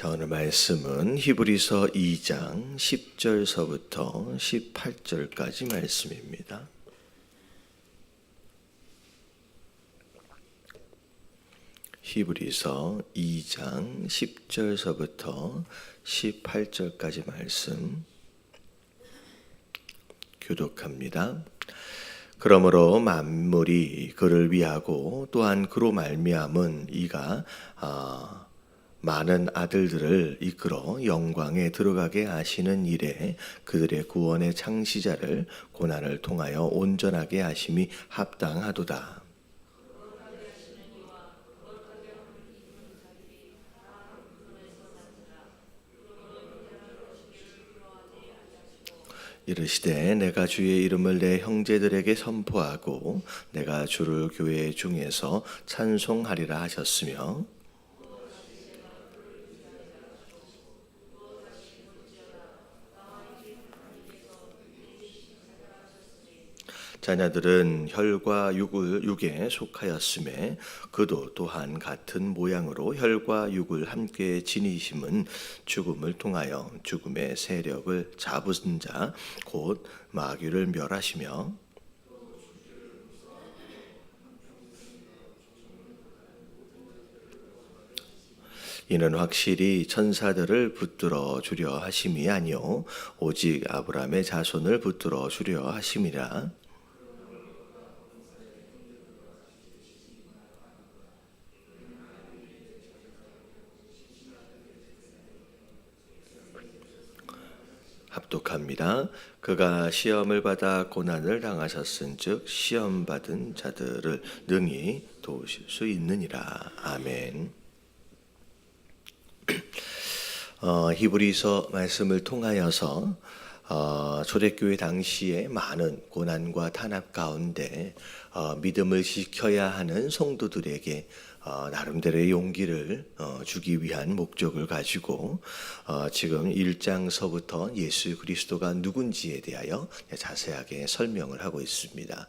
자, 오늘 말씀은 히브리서 2장 10절서부터 18절까지 말씀입니다. 히브리서 2장 10절서부터 18절까지 말씀 교독합니다. 그러므로 만물이 그를 위하고 또한 그로 말미암은 이가 아, 많은 아들들을 이끌어 영광에 들어가게 하시는 일에 그들의 구원의 창시자를 고난을 통하여 온전하게 하심이 합당하도다. 이르시되 내가 주의 이름을 내 형제들에게 선포하고 내가 주를 교회 중에서 찬송하리라 하셨으며 자녀들은 혈과 육을 육에 속하였음에 그도 또한 같은 모양으로 혈과 육을 함께 지니심은 죽음을 통하여 죽음의 세력을 잡으신 자곧 마귀를 멸하시며 이는 확실히 천사들을 붙들어 주려 하심이 아니요 오직 아브라함의 자손을 붙들어 주려 하심이라 합독합니다. 그가 시험을 받아 고난을 당하셨은즉 시험 받은 자들을 능히 도우실 수 있느니라. 아멘. 어, 히브리서 말씀을 통하여서 어, 초대교회 당시에 많은 고난과 탄압 가운데 어, 믿음을 지켜야 하는 성도들에게 어, 나름대로의 용기를 어, 주기 위한 목적을 가지고 어, 지금 1장서부터 예수 그리스도가 누군지에 대하여 자세하게 설명을 하고 있습니다.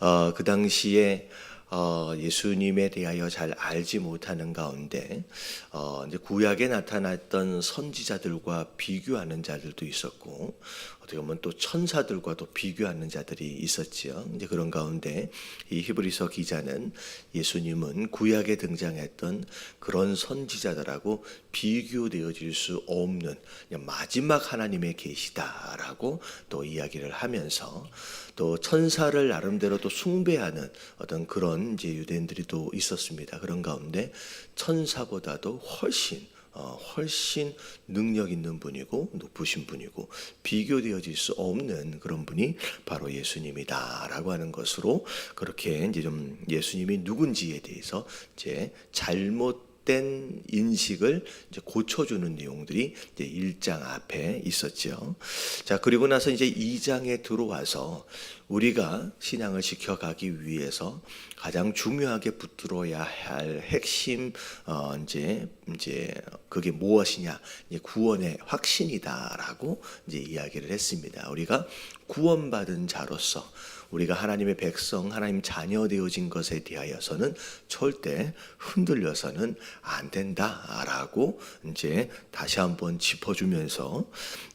어, 그 당시에 어, 예수님에 대하여 잘 알지 못하는 가운데 어, 이제 구약에 나타났던 선지자들과 비교하는 자들도 있었고 어떻게 보면 또 천사들과도 비교하는 자들이 있었지요. 이제 그런 가운데 이 히브리서 기자는 예수님은 구약에 등장했던 그런 선지자들하고 비교되어질 수 없는 마지막 하나님의 계시다라고 또 이야기를 하면서 또 천사를 나름대로 또 숭배하는 어떤 그런 이제 유대인들이 또 있었습니다. 그런 가운데 천사보다도 훨씬 어, 훨씬 능력 있는 분이고 높으신 분이고 비교되어질 수 없는 그런 분이 바로 예수님이다라고 하는 것으로 그렇게 이제 좀 예수님이 누군지에 대해서 이제 잘못 된 인식을 이제 고쳐주는 내용들이 이제 1장 앞에 있었죠. 자, 그리고 나서 이제 2장에 들어와서 우리가 신앙을 지켜가기 위해서 가장 중요하게 붙들어야 할 핵심 어 이제 이제 그게 무엇이냐? 이제 구원의 확신이다라고 이제 이야기를 했습니다. 우리가 구원받은 자로서 우리가 하나님의 백성, 하나님 자녀 되어진 것에 대하여서는 절대 흔들려서는 안 된다라고 이제 다시 한번 짚어주면서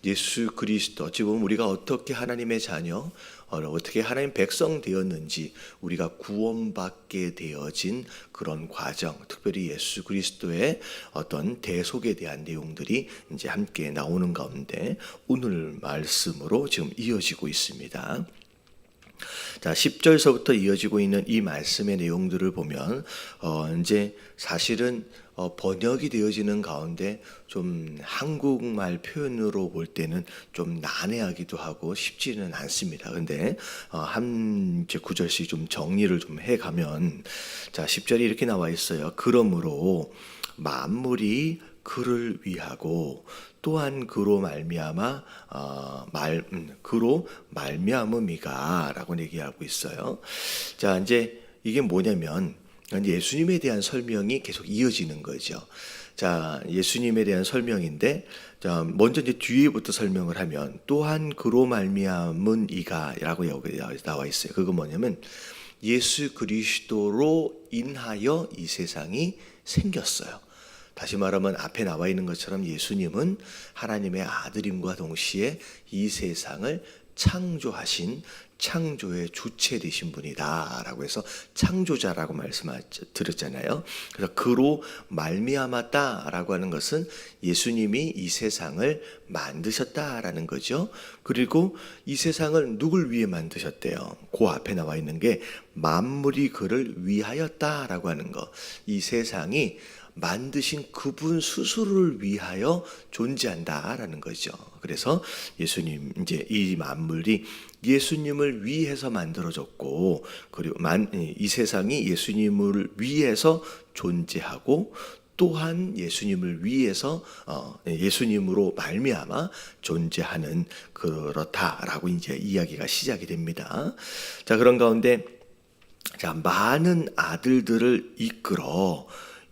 예수 그리스도 지금 우리가 어떻게 하나님의 자녀 어, 어떻게 하나님 백성 되었는지 우리가 구원받게 되어진 그런 과정, 특별히 예수 그리스도의 어떤 대속에 대한 내용들이 이제 함께 나오는 가운데 오늘 말씀으로 지금 이어지고 있습니다. 자, 10절서부터 이어지고 있는 이 말씀의 내용들을 보면 어 이제 사실은 어 번역이 되어지는 가운데 좀 한국말 표현으로 볼 때는 좀 난해하기도 하고 쉽지는 않습니다. 근데 어 한 이제 구절씩 좀 정리를 좀 해 가면 자, 10절이 이렇게 나와 있어요. 그러므로 만물이 그를 위하고 또한 그로 말미암아 어, 말 음, 그로 말미암음이가라고 얘기하고 있어요. 자 이제 이게 뭐냐면 예수님에 대한 설명이 계속 이어지는 거죠. 자 예수님에 대한 설명인데 자 먼저 이제 뒤에부터 설명을 하면 또한 그로 말미암은 이가라고 여기 나와 있어요. 그거 뭐냐면 예수 그리스도로 인하여 이 세상이 생겼어요. 다시 말하면 앞에 나와 있는 것처럼 예수님은 하나님의 아들임과 동시에 이 세상을 창조하신 창조의 주체 되신 분이다라고 해서 창조자라고 말씀드렸잖아요. 그래서 그로 말미암았다라고 하는 것은 예수님이 이 세상을 만드셨다라는 거죠. 그리고 이 세상을 누굴 위해 만드셨대요? 그 앞에 나와 있는 게 만물이 그를 위하였다라고 하는 거. 이 세상이 만드신 그분 스스로를 위하여 존재한다라는 거죠. 그래서 예수님 이제 이 만물이 예수님을 위해서 만들어졌고 그리고 만, 이 세상이 예수님을 위해서 존재하고 또한 예수님을 위해서 어, 예수님으로 말미암아 존재하는 그렇다라고 이제 이야기가 시작이 됩니다. 자 그런 가운데 자 많은 아들들을 이끌어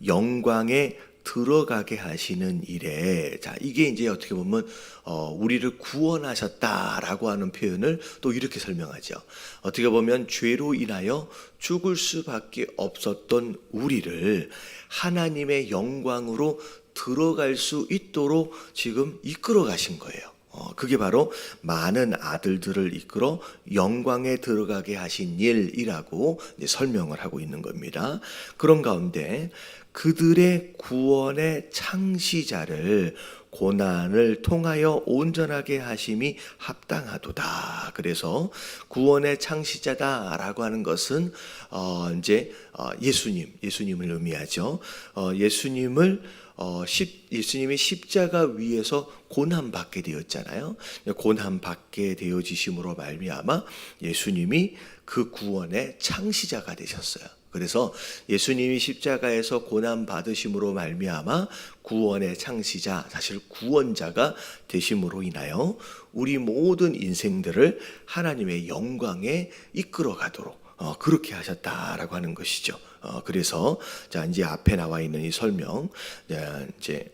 영광에 들어가게 하시는 일에 자 이게 이제 어떻게 보면 어, 우리를 구원하셨다라고 하는 표현을 또 이렇게 설명하죠. 어떻게 보면 죄로 인하여 죽을 수밖에 없었던 우리를 하나님의 영광으로 들어갈 수 있도록 지금 이끌어 가신 거예요. 어, 그게 바로 많은 아들들을 이끌어 영광에 들어가게 하신 일이라고 설명을 하고 있는 겁니다. 그런 가운데 그들의 구원의 창시자를 고난을 통하여 온전하게 하심이 합당하도다. 그래서 구원의 창시자다라고 하는 것은 어 이제 어 예수님, 예수님을 의미하죠. 어 예수님을 어, 십, 예수님이 십자가 위에서 고난 받게 되었잖아요. 고난 받게 되어지심으로 말미암아 예수님이 그 구원의 창시자가 되셨어요. 그래서 예수님이 십자가에서 고난 받으심으로 말미암아 구원의 창시자, 사실 구원자가 되심으로 인하여 우리 모든 인생들을 하나님의 영광에 이끌어 가도록 어, 그렇게 하셨다라고 하는 것이죠. 어, 그래서 자 이제 앞에 나와 있는 이 설명 자, 이제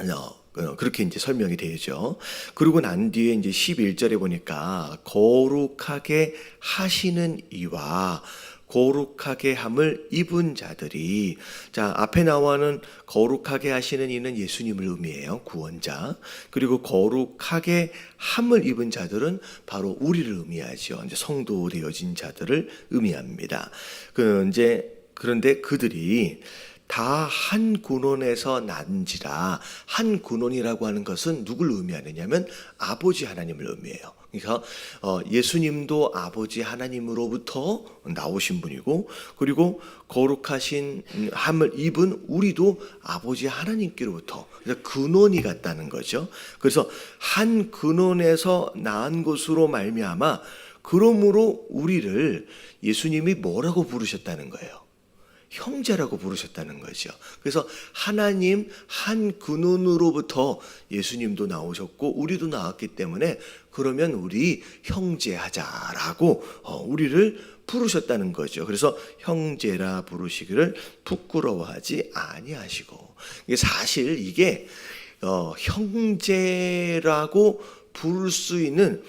어, 어, 그렇게 이제 설명이 되죠. 그리고 난 뒤에 이제 11절에 보니까 거룩하게 하시는 이와 거룩하게 함을 입은 자들이. 자 앞에 나와는 거룩하게 하시는 이는 예수님을 의미해요 구원자. 그리고 거룩하게 함을 입은 자들은 바로 우리를 의미하죠. 이제 성도 되어진 자들을 의미합니다. 그 이제 그런데 그들이 다 한 군원에서 난지라 한 군원이라고 하는 것은 누굴 의미하느냐면 아버지 하나님을 의미해요. 그러니까 어, 예수님도 아버지 하나님으로부터 나오신 분이고 그리고 거룩하신 함을 입은 우리도 아버지 하나님께로부터 근원이 같다는 거죠. 그래서 한 근원에서 나은 것으로 말미암아 그러므로 우리를 예수님이 뭐라고 부르셨다는 거예요. 형제라고 부르셨다는 거죠. 그래서 하나님 한 근원으로부터 예수님도 나오셨고 우리도 나왔기 때문에 그러면 우리 형제하자라고 어, 우리를 부르셨다는 거죠. 그래서 형제라 부르시기를 부끄러워하지 아니하시고 이게 사실 이게 어, 형제라고 부를 수 있는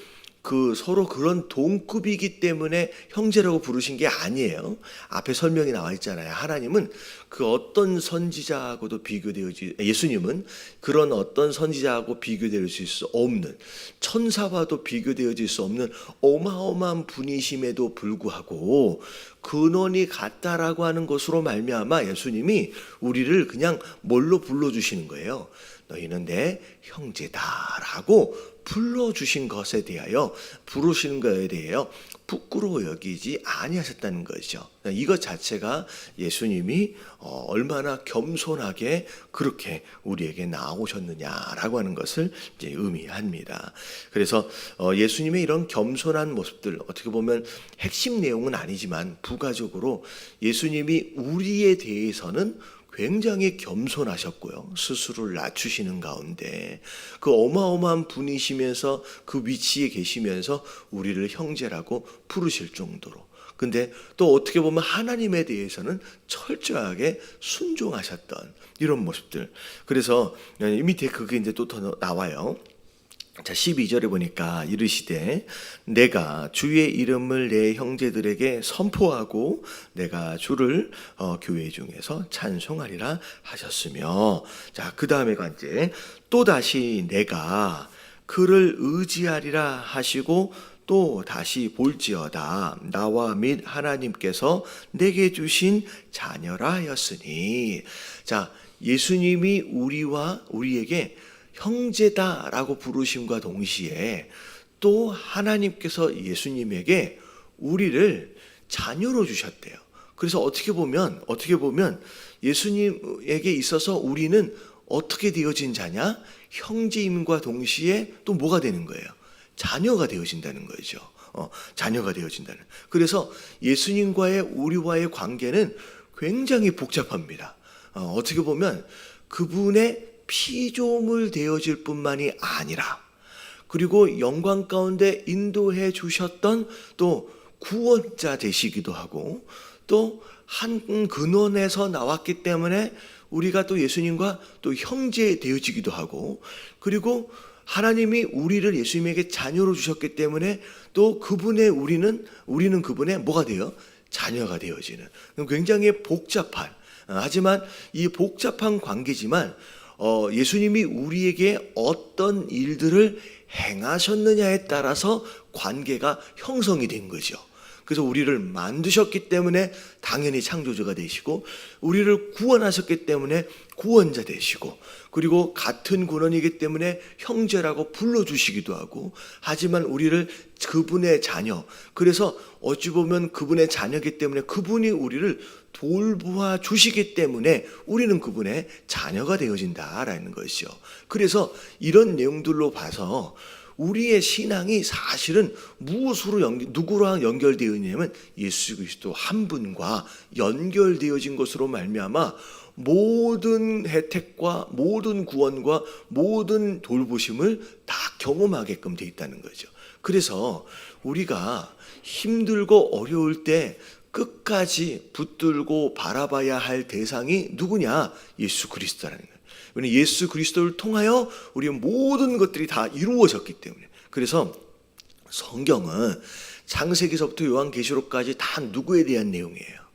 그 서로 그런 동급이기 때문에 형제라고 부르신 게 아니에요. 앞에 설명이 나와 있잖아요. 하나님은 그 어떤 선지자하고도 비교되어지 예수님은 그런 어떤 선지자하고 비교될 수 없는 천사와도 비교되어질 수 없는 어마어마한 분이심에도 불구하고 근원이 같다라고 하는 것으로 말미암아 예수님이 우리를 그냥 뭘로 불러 주시는 거예요. 너희는 내 형제다라고 불러주신 것에 대하여 부르시는 것에 대하여 부끄러워 여기지 아니하셨다는 것이죠. 이것 자체가 예수님이 어, 얼마나 겸손하게 그렇게 우리에게 나오셨느냐라고 하는 것을 이제 의미합니다. 그래서 어, 예수님의 이런 겸손한 모습들 어떻게 보면 핵심 내용은 아니지만 부가적으로 예수님이 우리에 대해서는 굉장히 겸손하셨고요. 스스로를 낮추시는 가운데 그 어마어마한 분이시면서 그 위치에 계시면서 우리를 형제라고 부르실 정도로 근데 또 어떻게 보면 하나님에 대해서는 철저하게 순종하셨던 이런 모습들. 그래서 이 밑에 그게 이제 또 더 나와요. 자, 12절에 보니까 이르시되 내가 주의 이름을 내 형제들에게 선포하고 내가 주를 어, 교회 중에서 찬송하리라 하셨으며. 자, 그 다음에 관제 또 다시 내가 그를 의지하리라 하시고 또 다시 볼지어다. 나와 및 하나님께서 내게 주신 자녀라 하였으니. 자 예수님이 우리와 우리에게 형제다라고 부르심과 동시에 또 하나님께서 예수님에게 우리를 자녀로 주셨대요. 그래서 어떻게 보면 어떻게 보면 예수님에게 있어서 우리는 어떻게 되어진 자냐? 형제임과 동시에 또 뭐가 되는 거예요? 자녀가 되어진다는 거죠. 어, 자녀가 되어진다는. 그래서 예수님과의 우리와의 관계는 굉장히 복잡합니다. 어, 어떻게 보면 그분의 피조물 되어질 뿐만이 아니라 그리고 영광 가운데 인도해 주셨던 또 구원자 되시기도 하고 또 한 근원에서 나왔기 때문에 우리가 또 예수님과 또 형제 되어지기도 하고 그리고 하나님이 우리를 예수님에게 자녀로 주셨기 때문에 또 그분의 우리는 우리는 그분의 뭐가 돼요? 자녀가 되어지는 굉장히 복잡한 어, 하지만 이 복잡한 관계지만 어, 예수님이 우리에게 어떤 일들을 행하셨느냐에 따라서 관계가 형성이 된 거죠. 그래서 우리를 만드셨기 때문에 당연히 창조주가 되시고 우리를 구원하셨기 때문에 구원자 되시고 그리고 같은 군원이기 때문에 형제라고 불러주시기도 하고 하지만 우리를 그분의 자녀 그래서 어찌 보면 그분의 자녀기 때문에 그분이 우리를 돌보아 주시기 때문에 우리는 그분의 자녀가 되어진다라는 것이죠. 그래서 이런 내용들로 봐서 우리의 신앙이 사실은 무엇으로 연결, 누구랑 연결되어 있냐면 예수 그리스도 한 분과 연결되어진 것으로 말미암아 모든 혜택과 모든 구원과 모든 돌보심을 다 경험하게끔 돼 있다는 거죠. 그래서 우리가 힘들고 어려울 때 끝까지 붙들고 바라봐야 할 대상이 누구냐? 예수 그리스도라는 거예요. 왜냐면 예수 그리스도를 통하여 우리의 모든 것들이 다 이루어졌기 때문에. 그래서 성경은 창세기서부터 요한계시록까지 다 누구에 대한 내용이에요.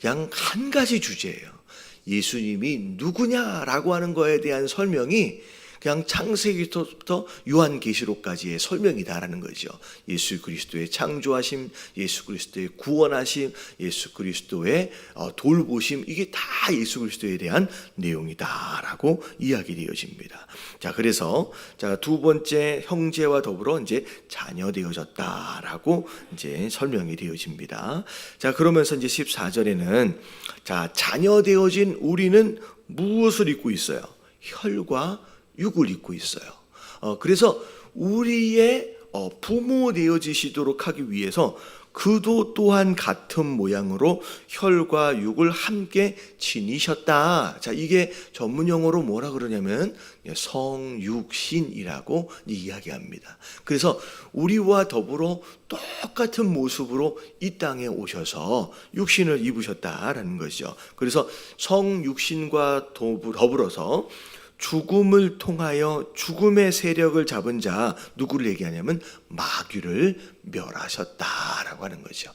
그냥 한 가지 주제예요. 예수님이 누구냐라고 하는 거에 대한 설명이 그냥 창세기부터 요한계시록까지의 설명이다라는 거죠. 예수 그리스도의 창조하심, 예수 그리스도의 구원하심, 예수 그리스도의 어, 돌보심 이게 다 예수 그리스도에 대한 내용이다라고 이야기되어집니다. 자, 그래서 자, 두 번째 형제와 더불어 이제 자녀 되어졌다라고 이제 설명이 되어집니다. 자, 그러면서 이제 14절에는 자, 자녀 되어진 우리는 무엇을 입고 있어요? 혈과 육을 입고 있어요. 어, 그래서 우리의 어, 부모 되어지시도록 하기 위해서 그도 또한 같은 모양으로 혈과 육을 함께 지니셨다. 자, 이게 전문 용어로 뭐라 그러냐면 성육신이라고 이야기합니다. 그래서 우리와 더불어 똑같은 모습으로 이 땅에 오셔서 육신을 입으셨다라는 것이죠. 그래서 성육신과 더불어서 죽음을 통하여 죽음의 세력을 잡은 자 누구를 얘기하냐면 마귀를 멸하셨다라고 하는 거죠.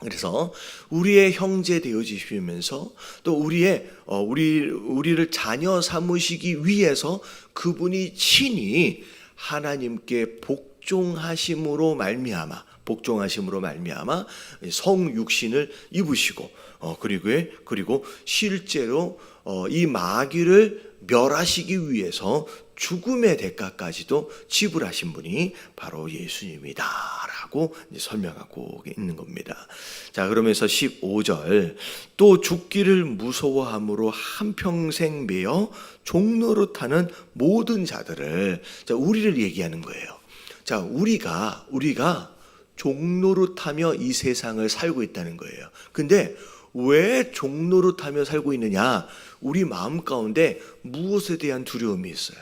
그래서 우리의 형제 되어지시면서 또 우리의 어, 우리 우리를 자녀 삼으시기 위해서 그분이 친히 하나님께 복종하심으로 말미암아 복종하심으로 말미암아 성육신을 입으시고 어, 그리고 그리고 실제로 어, 이 마귀를 멸하시기 위해서 죽음의 대가까지도 지불하신 분이 바로 예수님이다라고 설명하고 있는 겁니다. 자, 그러면서 15절 또 죽기를 무서워함으로 한평생 매여 종로로 타는 모든 자들을 자, 우리를 얘기하는 거예요. 자, 우리가 우리가 종로로 타며 이 세상을 살고 있다는 거예요. 근데 왜 종로로 타며 살고 있느냐? 우리 마음 가운데 무엇에 대한 두려움이 있어요?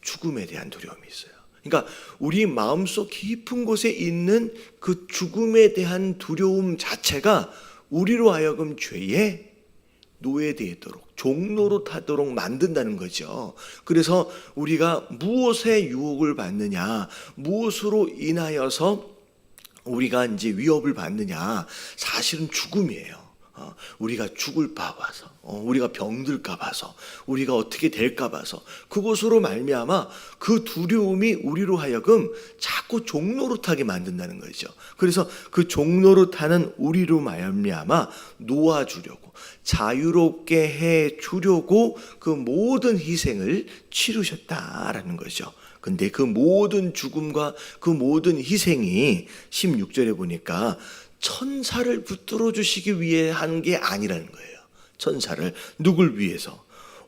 죽음에 대한 두려움이 있어요. 그러니까 우리 마음속 깊은 곳에 있는 그 죽음에 대한 두려움 자체가 우리로 하여금 죄의 노예되도록 종로로 타도록 만든다는 거죠. 그래서 우리가 무엇에 유혹을 받느냐, 무엇으로 인하여서 우리가 이제 위협을 받느냐, 사실은 죽음이에요. 어, 우리가 죽을까 봐서, 어, 우리가 병들까 봐서, 우리가 어떻게 될까 봐서, 그것으로 말미암아 그 두려움이 우리로 하여금 자꾸 종노릇하게 만든다는 거죠. 그래서 그 종노릇하는 우리로 말미암아 놓아주려고, 자유롭게 해 주려고 그 모든 희생을 치르셨다라는 거죠. 근데 그 모든 죽음과 그 모든 희생이 16절에 보니까 천사를 붙들어 주시기 위해 한 게 아니라는 거예요. 천사를 누굴 위해서?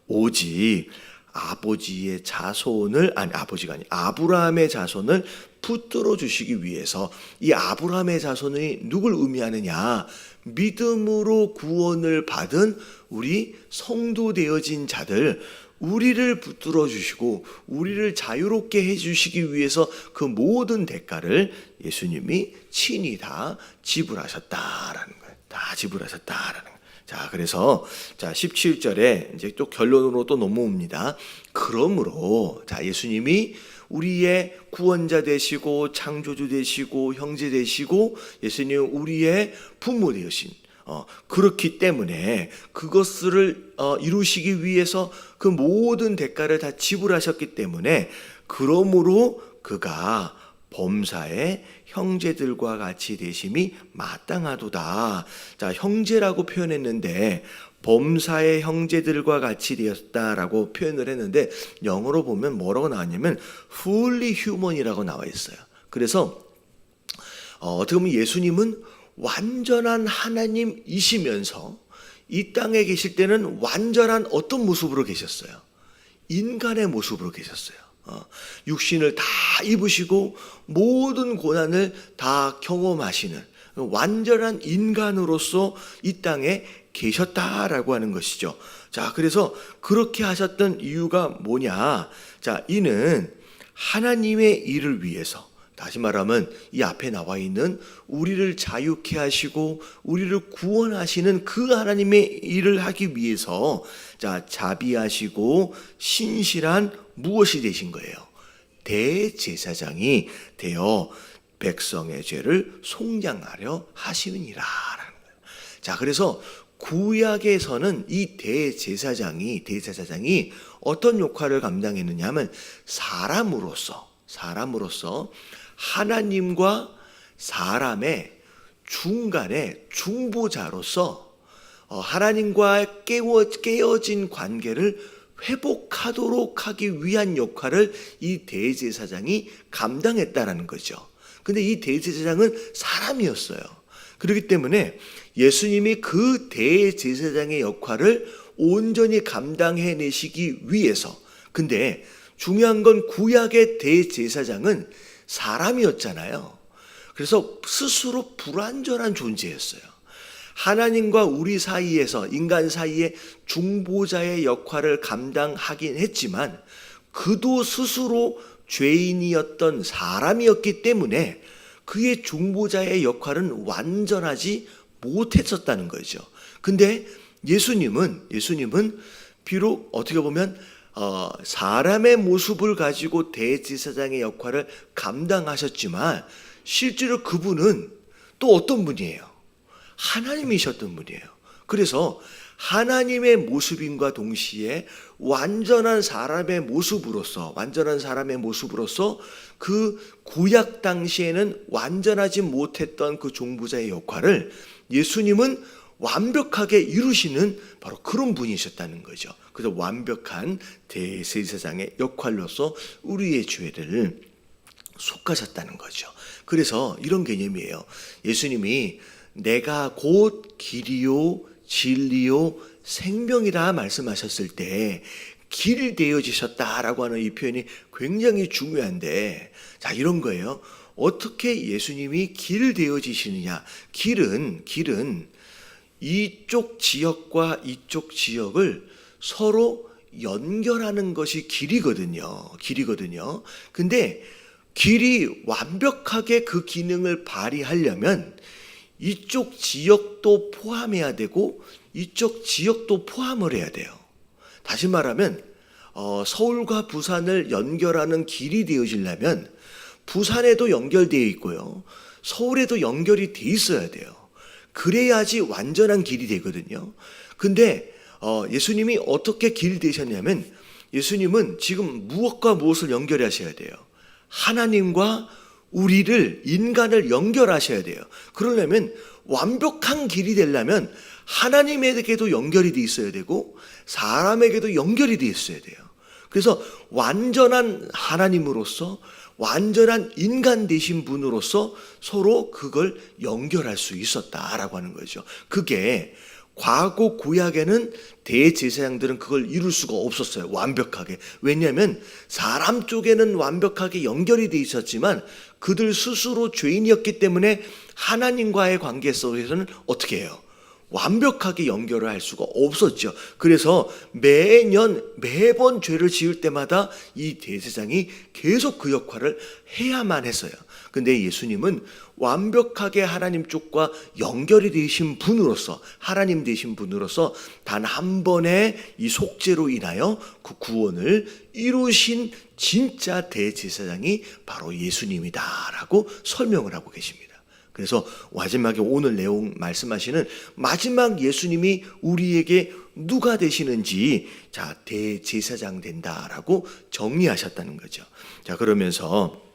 오직 아버지의 자손을 아니 아버지가 아니 아브라함의 자손을 붙들어 주시기 위해서 이 아브라함의 자손이 누굴 의미하느냐? 믿음으로 구원을 받은 우리 성도 되어진 자들 우리를 붙들어 주시고 우리를 자유롭게 해 주시기 위해서 그 모든 대가를 예수님이 친히 다 지불하셨다라는 거예요. 다 지불하셨다라는 거예요. 자, 그래서 자, 17절에 이제 또 결론으로 또 넘어옵니다. 그러므로 자, 예수님이 우리의 구원자 되시고 창조주 되시고 형제 되시고 예수님 우리의 부모 되신 어, 그렇기 때문에 그것을 어, 이루시기 위해서 그 모든 대가를 다 지불하셨기 때문에 그러므로 그가 범사의 형제들과 같이 되심이 마땅하도다. 자, 형제라고 표현했는데 범사의 형제들과 같이 되었다라고 표현을 했는데 영어로 보면 뭐라고 나왔냐면 fully human이라고 나와 있어요. 그래서 어, 어떻게 보면 예수님은 완전한 하나님이시면서 이 땅에 계실 때는 완전한 어떤 모습으로 계셨어요? 인간의 모습으로 계셨어요. 어, 육신을 다 입으시고 모든 고난을 다 경험하시는 완전한 인간으로서 이 땅에 계셨다라고 하는 것이죠. 자, 그래서 그렇게 하셨던 이유가 뭐냐? 자, 이는 하나님의 일을 위해서 다시 말하면 이 앞에 나와 있는 우리를 자유케 하시고 우리를 구원하시는 그 하나님의 일을 하기 위해서 자 자비하시고 신실한 무엇이 되신 거예요? 대제사장이 되어 백성의 죄를 속량하려 하시느니라라는 거예요. 자 그래서 구약에서는 이 대제사장이 대제사장이 어떤 역할을 감당했느냐면 사람으로서 사람으로서 하나님과 사람의 중간에 중보자로서 어, 하나님과 깨워, 깨어진 관계를 회복하도록 하기 위한 역할을 이 대제사장이 감당했다라는 거죠. 근데 이 대제사장은 사람이었어요. 그렇기 때문에 예수님이 그 대제사장의 역할을 온전히 감당해내시기 위해서 근데 중요한 건 구약의 대제사장은 사람이었잖아요. 그래서 스스로 불완전한 존재였어요. 하나님과 우리 사이에서 인간 사이에 중보자의 역할을 감당하긴 했지만 그도 스스로 죄인이었던 사람이었기 때문에 그의 중보자의 역할은 완전하지 못했었다는 거죠. 근데 예수님은 예수님은 비록 어떻게 보면 어, 사람의 모습을 가지고 대제사장의 역할을 감당하셨지만 실제로 그분은 또 어떤 분이에요? 하나님이셨던 분이에요. 그래서 하나님의 모습인과 동시에 완전한 사람의 모습으로서 완전한 사람의 모습으로서 그 구약 당시에는 완전하지 못했던 그 종부자의 역할을 예수님은 완벽하게 이루시는 바로 그런 분이셨다는 거죠. 그래서 완벽한 대세사장의 역할로서 우리의 죄를 속하셨다는 거죠. 그래서 이런 개념이에요. 예수님이 내가 곧 길이요 진리요 생명이라 말씀하셨을 때길 되어지셨다라고 하는 이 표현이 굉장히 중요한데 자 이런 거예요. 어떻게 예수님이 길 되어지시느냐? 길은 길은 이쪽 지역과 이쪽 지역을 서로 연결하는 것이 길이거든요. 길이거든요. 근데 길이 완벽하게 그 기능을 발휘하려면 이쪽 지역도 포함해야 되고 이쪽 지역도 포함을 해야 돼요. 다시 말하면 어, 서울과 부산을 연결하는 길이 되어지려면 부산에도 연결되어 있고요. 서울에도 연결이 돼 있어야 돼요. 그래야지 완전한 길이 되거든요. 근데 어, 예수님이 어떻게 길 되셨냐면 예수님은 지금 무엇과 무엇을 연결하셔야 돼요. 하나님과 우리를 인간을 연결하셔야 돼요. 그러려면 완벽한 길이 되려면 하나님에게도 연결이 돼 있어야 되고 사람에게도 연결이 돼 있어야 돼요. 그래서 완전한 하나님으로서 완전한 인간 되신 분으로서 서로 그걸 연결할 수 있었다라고 하는 거죠. 그게 과거 구약에는 대제사장들은 그걸 이룰 수가 없었어요. 완벽하게. 왜냐하면 사람 쪽에는 완벽하게 연결이 돼 있었지만 그들 스스로 죄인이었기 때문에 하나님과의 관계 속에서는 어떻게 해요? 완벽하게 연결을 할 수가 없었죠. 그래서 매년 매번 죄를 지을 때마다 이 대제사장이 계속 그 역할을 해야만 했어요. 근데 예수님은 완벽하게 하나님 쪽과 연결이 되신 분으로서 하나님 되신 분으로서 단 한 번의 이 속죄로 인하여 그 구원을 이루신 진짜 대제사장이 바로 예수님이다라고 설명을 하고 계십니다. 그래서 마지막에 오늘 내용 말씀하시는 마지막 예수님이 우리에게 누가 되시는지 자 대제사장 된다라고 정리하셨다는 거죠. 자 그러면서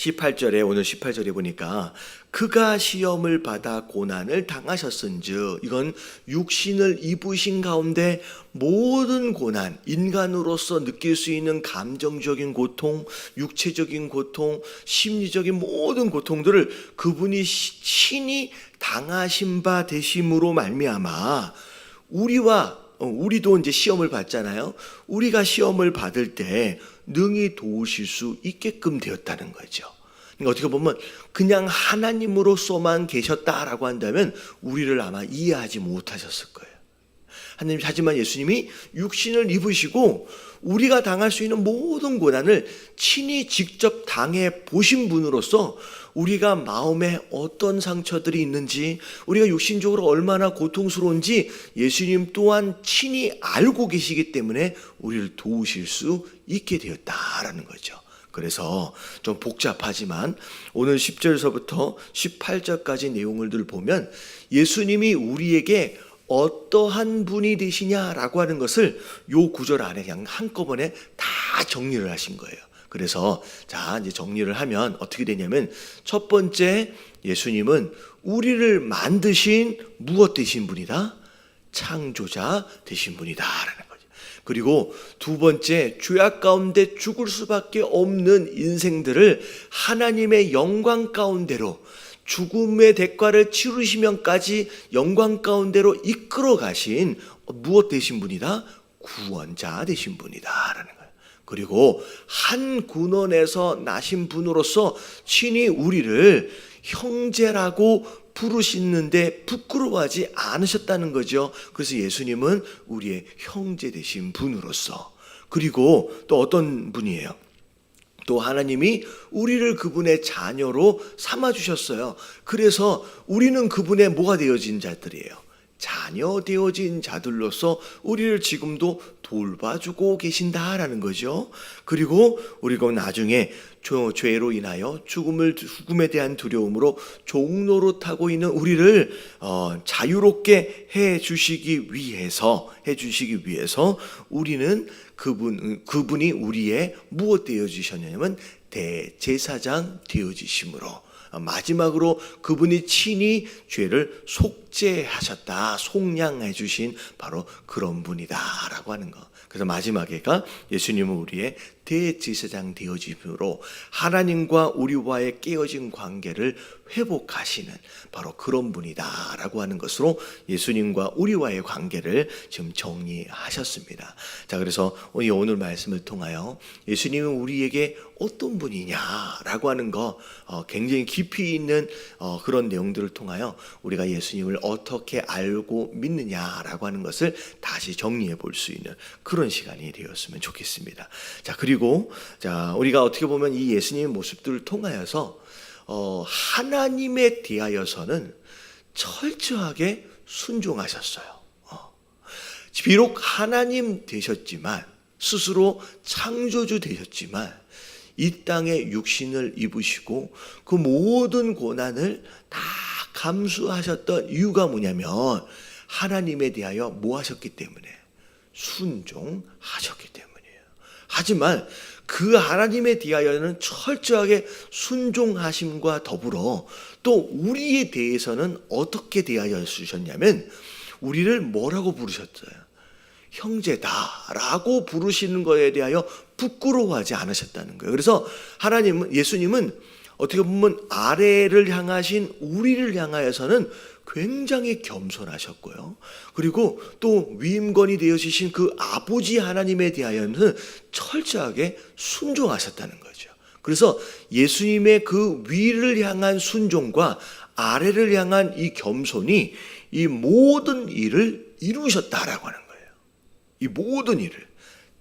18절에 오늘 18절에 보니까 그가 시험을 받아 고난을 당하셨은즉 이건 육신을 입으신 가운데 모든 고난 인간으로서 느낄 수 있는 감정적인 고통, 육체적인 고통, 심리적인 모든 고통들을 그분이 시- 친히 당하신 바 되심으로 말미암아 우리와 어, 우리도 이제 시험을 받잖아요. 우리가 시험을 받을 때 능히 도우실 수 있게끔 되었다는 거죠. 그러니까 어떻게 보면 그냥 하나님으로서만 계셨다라고 한다면 우리를 아마 이해하지 못하셨을 거예요. 하나님 하지만 예수님이 육신을 입으시고 우리가 당할 수 있는 모든 고난을 친히 직접 당해 보신 분으로서 우리가 마음에 어떤 상처들이 있는지 우리가 육신적으로 얼마나 고통스러운지 예수님 또한 친히 알고 계시기 때문에 우리를 도우실 수 있게 되었다라는 거죠. 그래서 좀 복잡하지만 오늘 10절에서부터 18절까지 내용을 들 보면 예수님이 우리에게 어떠한 분이 되시냐라고 하는 것을 요 구절 안에 그냥 한꺼번에 다 정리를 하신 거예요. 그래서 자, 이제 정리를 하면 어떻게 되냐면 첫 번째 예수님은 우리를 만드신 무엇 되신 분이다? 창조자 되신 분이다라는 거죠. 그리고 두 번째 죄악 가운데 죽을 수밖에 없는 인생들을 하나님의 영광 가운데로 죽음의 대가를 치르시면까지 영광 가운데로 이끌어 가신 무엇 되신 분이다? 구원자 되신 분이다라는 거예요. 그리고 한 군원에서 나신 분으로서 친히 우리를 형제라고 부르시는데 부끄러워하지 않으셨다는 거죠. 그래서 예수님은 우리의 형제 되신 분으로서 그리고 또 어떤 분이에요? 또 하나님이 우리를 그분의 자녀로 삼아 주셨어요. 그래서 우리는 그분의 뭐가 되어진 자들이에요. 자녀 되어진 자들로서 우리를 지금도 돌봐주고 계신다라는 거죠. 그리고 우리가 나중에 조- 죄로 인하여 죽음을 죽음에 대한 두려움으로 종로로 타고 있는 우리를 어, 자유롭게 해 주시기 위해서 해 주시기 위해서 우리는 그분 그분이 우리의 무엇 되어 주셨냐면 대제사장 되어 주심으로 마지막으로 그분이 친히 죄를 속죄하셨다, 속량해 주신 바로 그런 분이다라고 하는 거. 그래서 마지막에가 예수님은 우리의 대제사장 되어짐으로 하나님과 우리와의 깨어진 관계를 회복하시는 바로 그런 분이다라고 하는 것으로 예수님과 우리와의 관계를 지금 정리하셨습니다. 자, 그래서 오늘 말씀을 통하여 예수님은 우리에게 어떤 분이냐라고 하는 거 어, 굉장히 깊이 있는 어, 그런 내용들을 통하여 우리가 예수님을 어떻게 알고 믿느냐라고 하는 것을 다시 정리해 볼 수 있는 그런 시간이 되었으면 좋겠습니다. 자, 그리고 자, 우리가 어떻게 보면 이 예수님의 모습들을 통하여서 어, 하나님에 대하여서는 철저하게 순종하셨어요. 어. 비록 하나님 되셨지만 스스로 창조주 되셨지만 이 땅에 육신을 입으시고 그 모든 고난을 다 감수하셨던 이유가 뭐냐면 하나님에 대하여 뭐 하셨기 때문에 순종하셨기 때문이에요. 하지만 그 하나님에 대하여는 철저하게 순종하심과 더불어 또 우리에 대해서는 어떻게 대하여 주셨냐면 우리를 뭐라고 부르셨어요? 형제다라고 부르시는 것에 대하여 부끄러워하지 않으셨다는 거예요. 그래서 하나님은 예수님은 어떻게 보면 아래를 향하신 우리를 향하여서는 굉장히 겸손하셨고요. 그리고 또 위임권이 되어지신 그 아버지 하나님에 대하여는 철저하게 순종하셨다는 거죠. 그래서 예수님의 그 위를 향한 순종과 아래를 향한 이 겸손이 이 모든 일을 이루셨다라고 하는 거예요. 이 모든 일을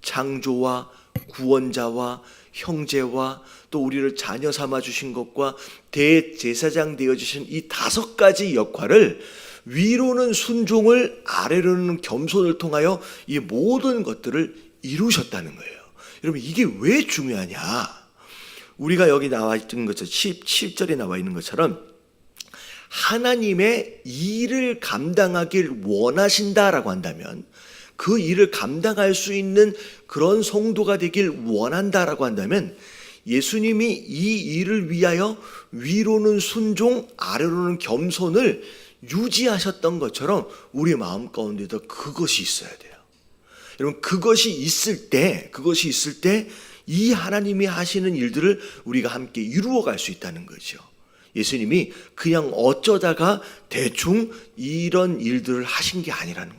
창조와 구원자와 형제와 또 우리를 자녀 삼아 주신 것과 대제사장 되어 주신 이 다섯 가지 역할을 위로는 순종을 아래로는 겸손을 통하여 이 모든 것들을 이루셨다는 거예요. 여러분 이게 왜 중요하냐? 우리가 여기 나와 있는 것처럼 17절에 나와 있는 것처럼 하나님의 일을 감당하길 원하신다라고 한다면 그 일을 감당할 수 있는 그런 성도가 되길 원한다라고 한다면 예수님이 이 일을 위하여 위로는 순종, 아래로는 겸손을 유지하셨던 것처럼 우리 마음 가운데도 그것이 있어야 돼요. 여러분 그것이 있을 때 그것이 있을 때 이 하나님이 하시는 일들을 우리가 함께 이루어 갈 수 있다는 거죠. 예수님이 그냥 어쩌다가 대충 이런 일들을 하신 게 아니라는.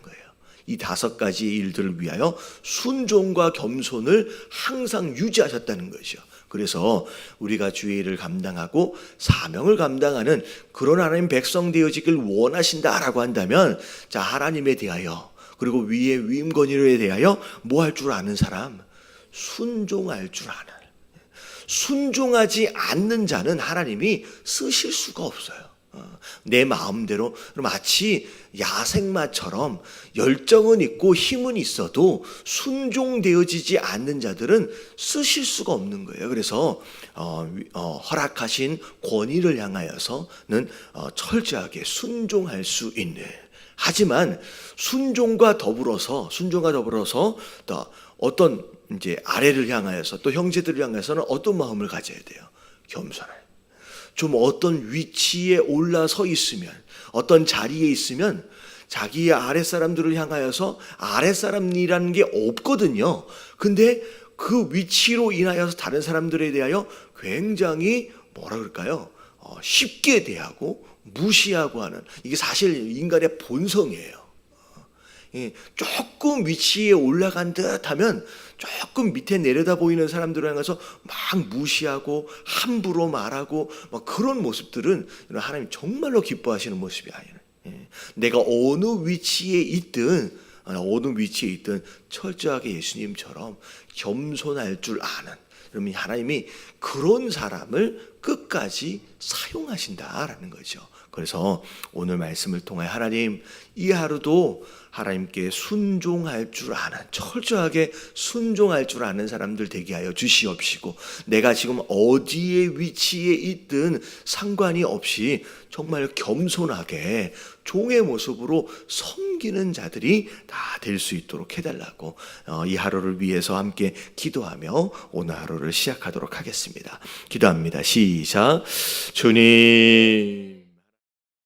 이 다섯 가지 일들을 위하여 순종과 겸손을 항상 유지하셨다는 것이요. 그래서 우리가 주의 일을 감당하고 사명을 감당하는 그런 하나님 백성 되어지길 원하신다라고 한다면 자 하나님에 대하여 그리고 위의 위임 권위에 대하여 뭐 할 줄 아는 사람 순종할 줄 아는 순종하지 않는 자는 하나님이 쓰실 수가 없어요. 어, 내 마음대로 마치 야생마처럼 열정은 있고 힘은 있어도 순종되어지지 않는 자들은 쓰실 수가 없는 거예요. 그래서 어, 어, 허락하신 권위를 향하여서는 어, 철저하게 순종할 수 있는. 하지만 순종과 더불어서 순종과 더불어서 또 어떤 이제 아래를 향하여서 또 형제들을 향해서는 어떤 마음을 가져야 돼요? 겸손을. 좀 어떤 위치에 올라서 있으면 어떤 자리에 있으면 자기의 아랫 사람들을 향하여서 아랫 사람이라는 게 없거든요. 근데 그 위치로 인하여서 다른 사람들에 대하여 굉장히 뭐라 그럴까요? 어, 쉽게 대하고 무시하고 하는 이게 사실 인간의 본성이에요. 예, 조금 위치에 올라간 듯 하면 조금 밑에 내려다 보이는 사람들을 향해서 막 무시하고 함부로 말하고 막 그런 모습들은 하나님 정말로 기뻐하시는 모습이 아니에요. 예, 내가 어느 위치에 있든 어느 위치에 있든 철저하게 예수님처럼 겸손할 줄 아는 그러면 하나님이 그런 사람을 끝까지 사용하신다라는 거죠. 그래서 오늘 말씀을 통해 하나님 이 하루도 하나님께 순종할 줄 아는 철저하게 순종할 줄 아는 사람들 되게 하여 주시옵시고 내가 지금 어디에 위치에 있든 상관이 없이 정말 겸손하게 종의 모습으로 섬기는 자들이 다 될 수 있도록 해달라고 어, 이 하루를 위해서 함께 기도하며 오늘 하루를 시작하도록 하겠습니다. 기도합니다. 시작. 주님.